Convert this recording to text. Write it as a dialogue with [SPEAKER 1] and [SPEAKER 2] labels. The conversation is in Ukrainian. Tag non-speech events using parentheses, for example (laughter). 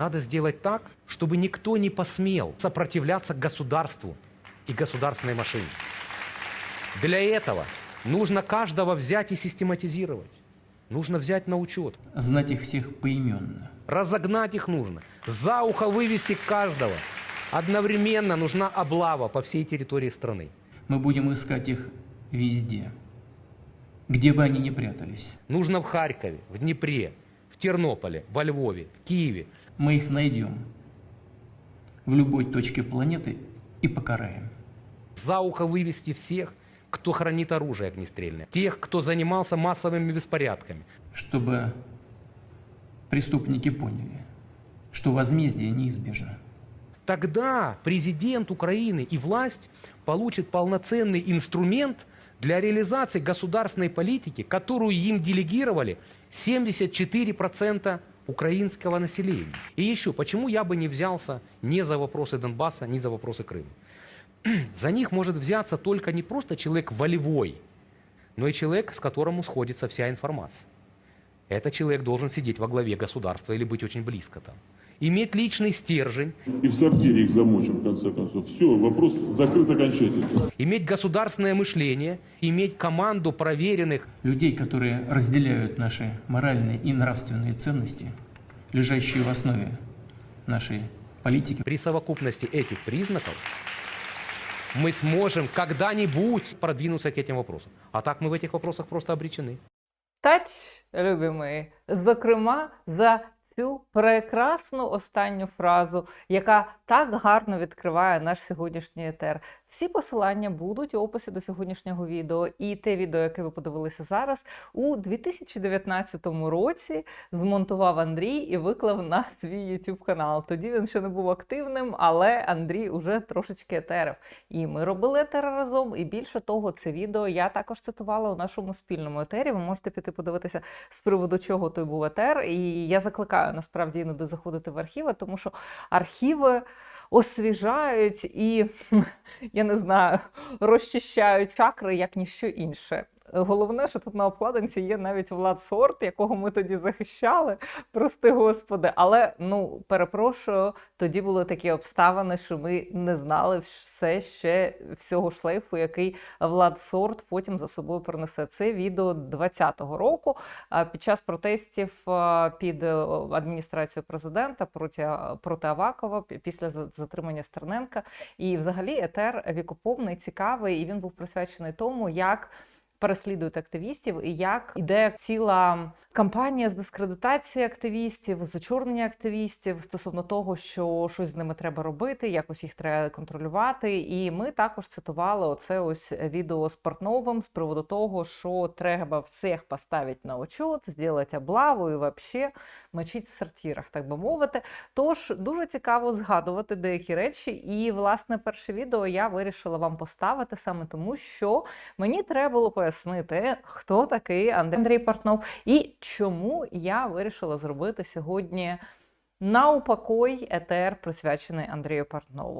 [SPEAKER 1] Надо сделать так, чтобы никто не посмел сопротивляться государству и государственной машине. Для этого нужно каждого взять и систематизировать. Нужно взять на учет.
[SPEAKER 2] знать их всех поименно.
[SPEAKER 1] Разогнать их нужно. За ухо вывести каждого. Одновременно нужна облава по всей территории страны.
[SPEAKER 2] Мы будем искать их везде, где бы они ни прятались.
[SPEAKER 1] Нужно в Харькове, в Днепре, в Тернополе, во Львове, в Киеве.
[SPEAKER 2] Мы их найдем в любой точке планеты и покараем.
[SPEAKER 1] За ухо вывести всех, кто хранит оружие огнестрельное. Тех, кто занимался массовыми беспорядками.
[SPEAKER 2] чтобы преступники поняли, что возмездие неизбежно.
[SPEAKER 1] Тогда президент Украины и власть получат полноценный инструмент для реализации государственной политики, которую им делегировали 74% украинского населения. И еще, почему я бы не взялся ни за вопросы Донбасса, ни за вопросы Крыма? (clears throat) За них может взяться только не просто человек волевой, но и человек, с которым сходится вся информация. Этот человек должен сидеть во главе государства или быть очень близко там. Иметь личный стержень,
[SPEAKER 3] И в сортире их замочим, в конце концов. Все, вопрос закрыт окончательно.
[SPEAKER 1] иметь государственное мышление, иметь команду проверенных
[SPEAKER 2] Людей, которые разделяют наши моральные и нравственные ценности, лежащие в основе нашей политики,
[SPEAKER 1] При совокупности этих признаков мы сможем когда-нибудь продвинуться к этим вопросам. А так мы в этих вопросах просто обречены.
[SPEAKER 4] Тач, любі мої, зокрема, за цю прекрасну останню фразу, яка так гарно відкриває наш сьогоднішній етер. Всі посилання будуть у описі до сьогоднішнього відео, і те відео, яке ви подивилися зараз, у 2019 році змонтував Андрій і виклав на свій YouTube канал. Тоді він ще не був активним, але Андрій уже трошечки етерив. І ми робили етер разом. І більше того, це відео я також цитувала у нашому спільному етері. Ви можете піти подивитися з приводу чого той був етер. І я закликаю насправді іноді заходити в архіви, тому що архіви. Освіжають і (laughs) я не знаю, (laughs) розчищають чакри як ніщо інше. Головне, що тут на обкладинці є навіть Влад Сорт, якого ми тоді захищали, прости господи. Але ну перепрошую, тоді були такі обставини, що ми не знали все ще всього шлейфу, який Влад Сорт потім за собою принесе. Це відео 20-го року під час протестів під е, адміністрацією президента проти, проти Авакова після за- затримання Стерненка. І взагалі етер вікоповний, цікавий, і він був присвячений тому, як переслідують активістів і як іде ціла кампанія з дискредитації активістів, з активістів стосовно того, що щось з ними треба робити, якось їх треба контролювати. І ми також цитували оце ось відео з Портновим з приводу того, що треба всіх поставити на учет, зробити облаву і вообще мочить в сортирах, так би мовити. Тож дуже цікаво згадувати деякі речі. І власне перше відео я вирішила вам поставити саме тому, що мені треба було пояснити, хто такий Андрій Портнов і чому я вирішила зробити сьогодні на упокой етер, присвячений Андрію Портнову.